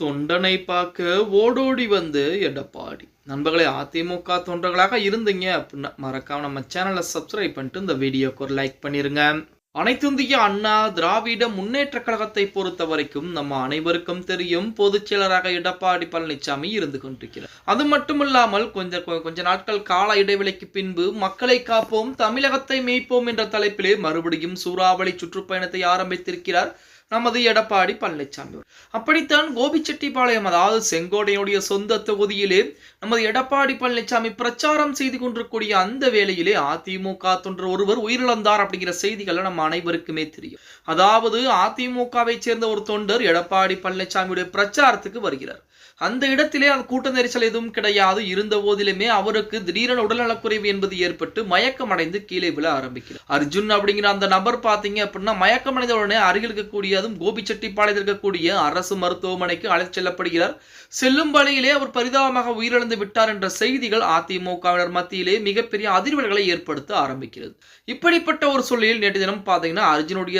தொண்டனை பார்க்க ஓடோடி வந்து எடப்பாடி. நண்பர்களே அதிமுக தொண்டர்களாக இருந்தீங்க அப்படின்னா மறக்காம நம்ம சேனலை சப்ஸ்கிரைப் பண்ணிட்டு இந்த வீடியோக்கு ஒரு லைக் பண்ணிருங்க. அனைத்திந்திய அண்ணா திராவிட முன்னேற்ற கழகத்தை பொறுத்த வரைக்கும் நம்ம அனைவருக்கும் தெரியும் பொதுச் செயலராக எடப்பாடி பழனிசாமி இருந்து கொண்டிருக்கிறார். அது மட்டுமில்லாமல் கொஞ்ச கொ- கொஞ்ச நாட்கள் கால இடைவெளிக்கு பின்பு மக்களை காப்போம் தமிழகத்தை மீட்போம் என்ற தலைப்பிலே மறுபடியும் சூறாவளி சுற்றுப்பயணத்தை ஆரம்பித்திருக்கிறார். நமது எடப்பாடி பழனிசாமி அப்படித்தான் கோபிச்செட்டிப்பாளையம் அதாவது செங்கோட்டையுடைய சொந்த தொகுதியிலே நமது எடப்பாடி பழனிசாமி பிரச்சாரம் செய்து கொண்டிருக்கூடிய அந்த வேளையிலே அதிமுக தொண்டர் ஒருவர் உயிரிழந்தார் அப்படிங்கிற செய்திகள் நம்ம அனைவருக்குமே தெரியும். அதாவது அதிமுகவை சேர்ந்த ஒரு தொண்டர் எடப்பாடி பழனிசாமியுடைய பிரச்சாரத்துக்கு வருகிறார். அந்த இடத்திலே அந்த கூட்ட நெரிசல் எதுவும் கிடையாது. இருந்த போதிலுமே அவருக்கு திடீரென உடல்நலக்குறைவு என்பது ஏற்பட்டு மயக்கம் அடைந்து கீழே விழ ஆரம்பிக்கிறார். அர்ஜுன் அப்படிங்கிற அந்த நபர் பார்த்தீங்க அப்படின்னா மயக்கம் அடைந்த உடனே அருகில் இருக்கக்கூடிய அதுவும் கோபிச்செட்டிப்பாளையத்தில் இருக்கக்கூடிய அரசு மருத்துவமனைக்கு அழைத்து செல்லப்படுகிறார். செல்லும் வழியிலே அவர் பரிதாபமாக உயிரிழந்து விட்டார் என்ற செய்திகள் அதிமுகவினர் மத்தியிலே மிகப்பெரிய அதிர்வல்களை ஏற்படுத்த ஆரம்பிக்கிறது. இப்படிப்பட்ட ஒரு சூழலில் நேற்று தினம் பார்த்தீங்கன்னா அர்ஜுனுடைய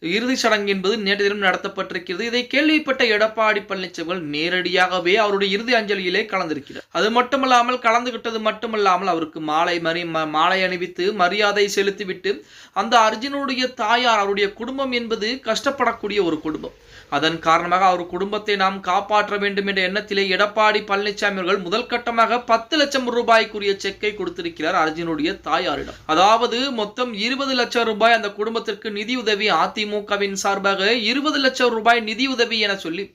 இறுதிச் சடங்கு என்பது நேற்று தினம் நடத்தப்பட்டிருக்கிறது. இதை கேள்விப்பட்ட எடப்பாடி பழனிசாமி நேரடியாகவே அவருடைய இறுதி அஞ்சலியிலே கலந்திருக்கிறார். அது மட்டுமல்லாமல் கலந்துகிட்டது மட்டுமல்லாமல் அவருக்கு மாலை மறி மாலை அணிவித்து மரியாதை செலுத்திவிட்டு அந்த அர்ஜுனுடைய தாயார் அவருடைய குடும்பம் என்பது கஷ்டப்பட வாழக்கூடிய ஒரு குடும்பம். அதன் காரணமாக அவர் குடும்பத்தை நாம் காப்பாற்ற வேண்டும் என்ற எண்ணத்திலே எடப்பாடி பழனிசாமி அவர்கள் முதல் கட்டமாக பத்து லட்சம் ரூபாய்க்குரிய செக்கை கொடுத்திருக்கிறார் அர்ஜுனுடைய தாயாரிடம். அதாவது மொத்தம் இருபது லட்சம் ரூபாய் அந்த குடும்பத்திற்கு நிதியுதவி அதிமுகவின் சார்பாக இருபது லட்சம் ரூபாய் நிதியுதவி என சொல்லி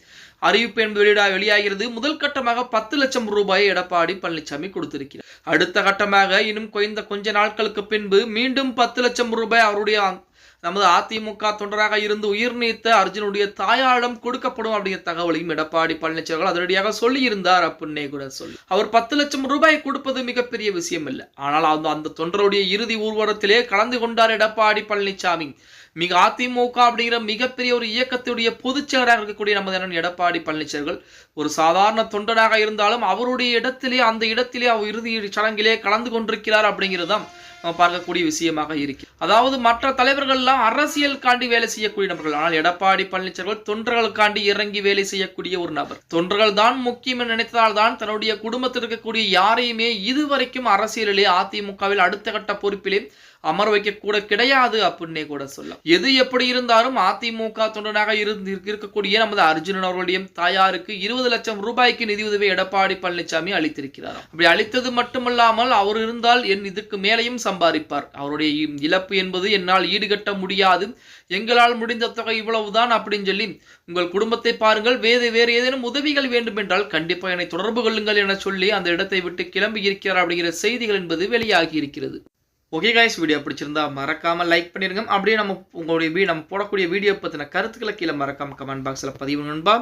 அறிவிப்பு என்பது வெளியிடா வெளியாகிறது. முதல் கட்டமாக பத்து லட்சம் ரூபாயை எடப்பாடி பழனிசாமி கொடுத்திருக்கிறார். அடுத்த கட்டமாக இன்னும் குறைந்த கொஞ்ச நாட்களுக்கு பின்பு மீண்டும் பத்து லட்சம் ரூபாய் அவருடைய நமது அதிமுக தொண்டராக இருந்து உயிர் நீத்த அர்ஜுனுடைய தாயாரிடம் கொடுக்கப்படும் அப்படிங்கிற தகவலையும் எடப்பாடி பழனிசாமி அவர்கள் அதிரடியாக சொல்லியிருந்தார் அப்படின்னே கூட சொல்லி. அவர் பத்து லட்சம் ரூபாய் கொடுப்பது மிகப்பெரிய விஷயம் இல்லை. ஆனால் அந்த அந்த தொண்டருடைய இறுதி ஊர்வலத்திலே கலந்து கொண்டார் எடப்பாடி பழனிசாமி மிக அதிமுக அப்படிங்கிற மிகப்பெரிய ஒரு இயக்கத்துடைய பொதுச் செயலராக இருக்கக்கூடிய நமது அண்ணன் எடப்பாடி பழனிச்சர்கள் ஒரு சாதாரண தொண்டனாக இருந்தாலும் அவருடைய இடத்திலே அந்த இடத்திலே அவர் இறுதி சடங்கிலே கலந்து கொண்டிருக்கிறார் அப்படிங்கிறது தான் நம்ம பார்க்கக்கூடிய விஷயமாக இருக்கு. அதாவது மற்ற தலைவர்கள்லாம் அரசியலுக்காண்டி வேலை செய்யக்கூடிய நபர்கள். ஆனால் எடப்பாடி பழனிசாமி தொண்டர்களுக்காண்டி இறங்கி வேலை செய்யக்கூடிய ஒரு நபர். தொண்டர்கள் தான் முக்கியம் என நினைத்ததால் தான் தன்னுடைய குடும்பத்தில் இருக்கக்கூடிய யாரையுமே இதுவரைக்கும் அரசியலிலே அதிமுகவில் அடுத்த கட்ட பொறுப்பிலே அமர வைக்க கூட கிடையாது அப்படின்னே கூட சொல்லலாம். எது எப்படி இருந்தாலும் அதிமுக தொண்டனாக இருந்து இருக்கக்கூடிய நமது அர்ஜுனன் அவர்களுடைய தாயாருக்கு இருபது லட்சம் ரூபாய்க்கு நிதியுதவி எடப்பாடி பழனிசாமி அளித்திருக்கிறார். அப்படி அளித்தது மட்டுமல்லாமல் அவர் இருந்தால் என் இதுக்கு மேலையும் சம்பாதிப்பார். அவருடைய இழப்பு என்பது என்னால் ஈடுகட்ட முடியாது. எங்களால் முடிந்த தொகை இவ்வளவுதான் அப்படின்னு சொல்லி உங்கள் குடும்பத்தை பாருங்கள். வேறு வேறு ஏதேனும் உதவிகள் வேண்டும் என்றால் கண்டிப்பாக என்னை தொடர்பு கொள்ளுங்கள் என சொல்லி அந்த இடத்தை விட்டு கிளம்பி இருக்கிறார் அப்படிங்கிற செய்திகள் என்பது வெளியாகி இருக்கிறது. ஓகே காய்ஸ் வீடியோ பிடிச்சிருந்தா மறக்காமல் லைக் பண்ணிடுங்க அப்படியே நம்ம உங்களுடைய வீ நம்ம போடக்கூடிய வீடியோ பற்றின கருத்துக்களை கீழே மறக்காமல் கமெண்ட் பாக்ஸில் பதிவு நண்பா.